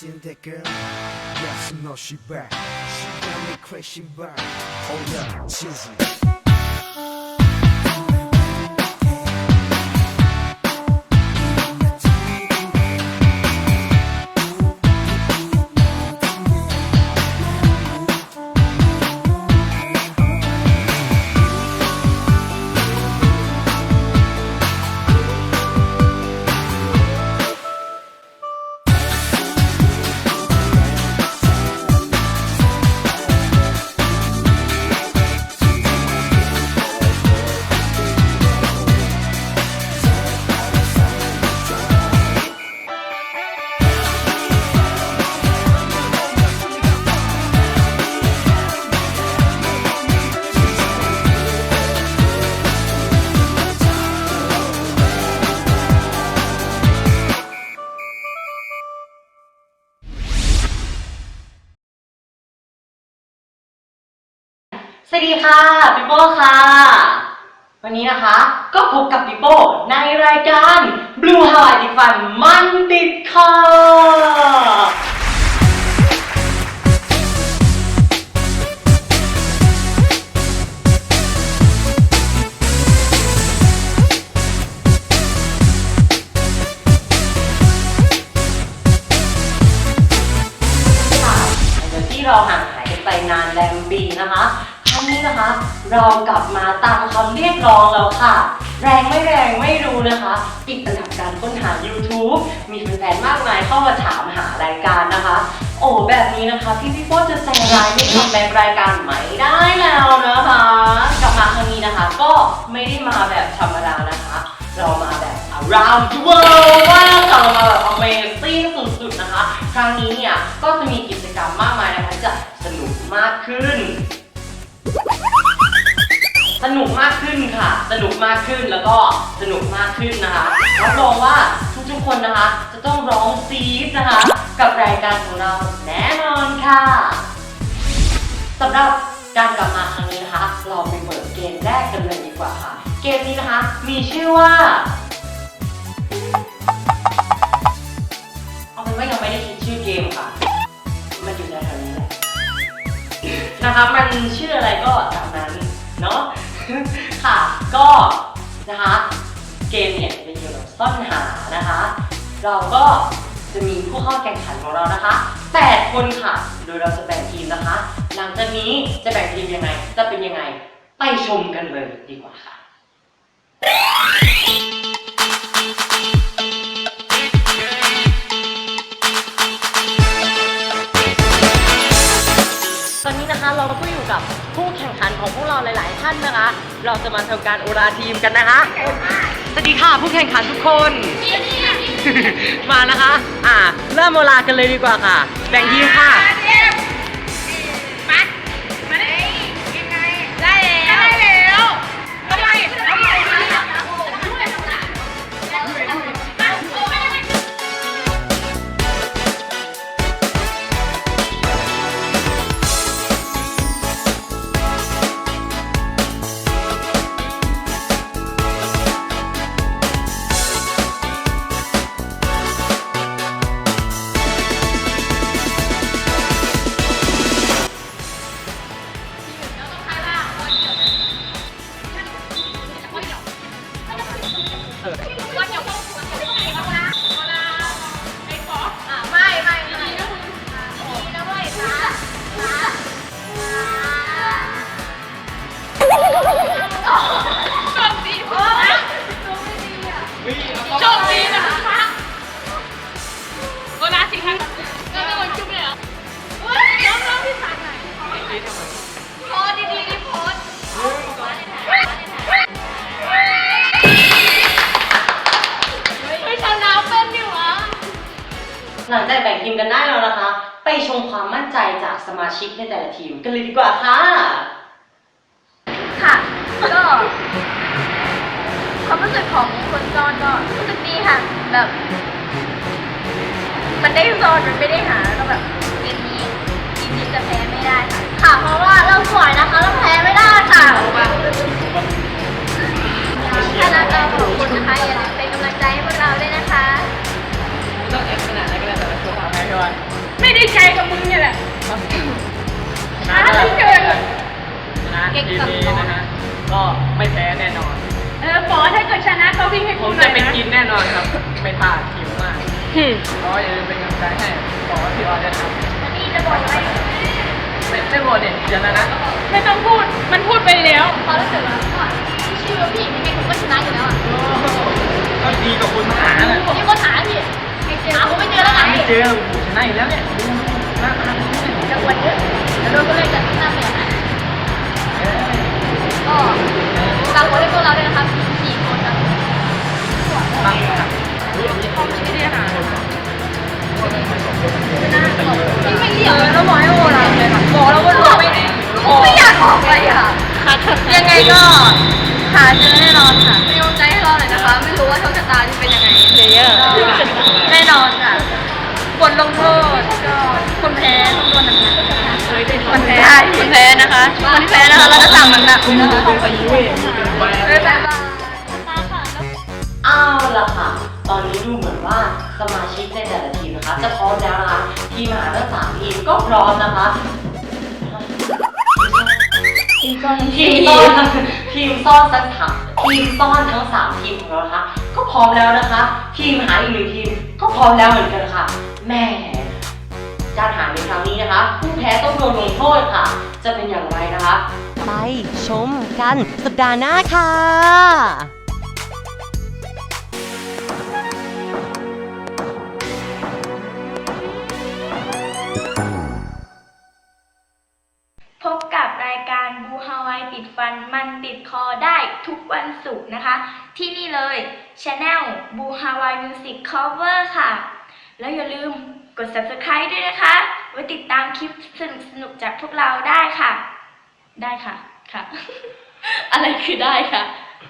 seen that girl? Yes, no, she back. She got me crazy back. Hold yeah, cheesy.. สวัสดีค่ะปิโป้ค่ะ วันนี้นะคะ ก็พบกับปิโป้ในรายการ Blue Hawaii ติดฟันมันติดคอค่ะที่เราห่างหายกันไปนานแรมปีนะคะ รั้งนี้นะคะ เรากลับมาตามคำเรียกร้องแล้วค่ะ แรงไม่แรงไม่รู้นะคะติดอันดับการค้นหา YouTube มีแฟนๆมากมายเข้ามาถามหารายการนะคะ โอ้แบบนี้นะคะพี่พี่โป้จะใจร้ายไม่ทำแบบรายการใหม่ได้แล้วนะคะกลับมาครั้งนี้นะคะ ก็ไม่ได้มาแบบธรรมดานะคะ เรามาแบบ around the world ว่างค่ะเรามาแบบ amazing สุดๆนะคะ ครั้งนี้เนี่ยก็จะมีกิจกรรมมากมายนะคะจะสนุกมากขึ้น สนุกมากขึ้นค่ะ สนุกมากขึ้นแล้วก็สนุกมากขึ้นนะคะรับรองว่าทุกๆคนนะคะ จะต้องร้องซีดนะคะ กับรายการของเราแน่นอนค่ะสำหรับการกลับมาครั้งนี้นะคะ เราไปเปิดเกมแรกกันเลยดีกว่าค่ะ เกมนี้นะคะมีชื่อว่าเอา นะคะมันชื่ออะไรก็ตามนั้นเนาะ ค่ะ ก็นะคะเกมเนี่ยเป็นเกี่ยวกับซ่อนหานะคะ เราก็จะมีผู้เข้าแข่งขันของเรานะคะ8คนค่ะ โดยเราจะแบ่งทีมนะคะ หลังจากนี้จะแบ่งทีมยังไง จะเป็นยังไง ไปชมกันเลยดีกว่าค่ะาหลายๆท่านนะคะ เราจะมาทำการโอราทีมกันนะคะ สวัสดีค่ะผู้แข่งขันทุกคน มานะคะ อ่าเริ่มโอรากันเลยดีกว่าค่ะ แบ่งทีมค่ะ หลังจากแบ่งทีมกันได้แล้วนะคะ ไปชมความมั่นใจจากสมาชิกในแต่ละทีมกันเลยดีกว่าค่ะ ค่ะ ก็ความรู้สึกของคนจอนก็รู้สึกดีค่ะ แบบ มันได้จอนมันไม่ได้หาแล้วก็แบบเกมนี้ทีมนี้จะแพ้ไม่ได้ค่ะ ค่ะ เพราะว่าเราสวยนะคะเราแพ้ไม่ได้ค่ะถ้ารั ไหนก็ได้แต่ละคนทำให้ด้วยไม่ได้ใจกับมึงเนี่ยแหละนะช้าเหลือเกินนะทีมนี้นะฮะ ก็ไม่แพ้แน่นอน เออปอถ้าเกิดชนะก็วิ่งให้ผกูมหน่จะอยไปนะกินแน่นอนครับ ไม่พลาดหิวมากก็อย่าลืมเป็นกำลังใจให้บอกว่าพี่ออสจะทำนี่จะบอกอะไรไม่ไม่โหวตเด็ดเดี๋ยวนะนะไม่ต้องพูด มันพูดไปแล้วความรู้สึกอะก่อนที่ชื่อว่าพี่ยังไงผมก็ชนะอยู่แล้วอะก็ดีกับคุณหาแหละมีคนหาพี่หาผมไม่เจอแล้วไงไม่เจอชนะอีกแล้วเนี่ย ก็หาเจอแน่นอนค่ะเป็นกำลังใจให้เราหน่อยนะคะ ไม่รู้ว่าโชคชะตาจะเป็นยังไงเยอะแน่นอนค่ะบทลงโทษก็คนแพ้ต้องโดนหนักๆคนแพ้คนแพ้นะคะคนที่แพ้นะคะเราจะสั่งหนักๆนะคะไปยุ้ยไปบ๊ายบายเอาล่ะค่ะ ตอนนี้ดูเหมือนว่าสมาชิกในแต่ละทีมนะคะ จะพร้อมแล้วนะคะทีมมหาทั้งสามทีมก็พร้อมนะคะ ทีมซ่อนทีมซ่อนทีมซ่อนสักถังทีมซ่อนทั้งสามทีมของเรานะคะก็พร้อมแล้วนะคะ ทีมหาอีกหนึ่งทีมก็พร้อมแล้วเหมือนกันค่ะแหม่การหาในครั้งนี้นะคะ ผู้แพ้ต้องโดนลงโทษค่ะ จะเป็นอย่างไรนะคะ ไปชมกันสัปดาห์หน้าค่ะ ศุกร์นะคะ ที่นี่เลยช anel บูฮาวายมิวสิกคอเวอร์ค่ะ แล้วอย่าลืมกด subscribe ด้วยนะคะ ไว้ติดตามคลิปสนุกสนุกจากพวกเราได้ค่ะ ได้ค่ะค่ะ อะไรคือได้ค่ะ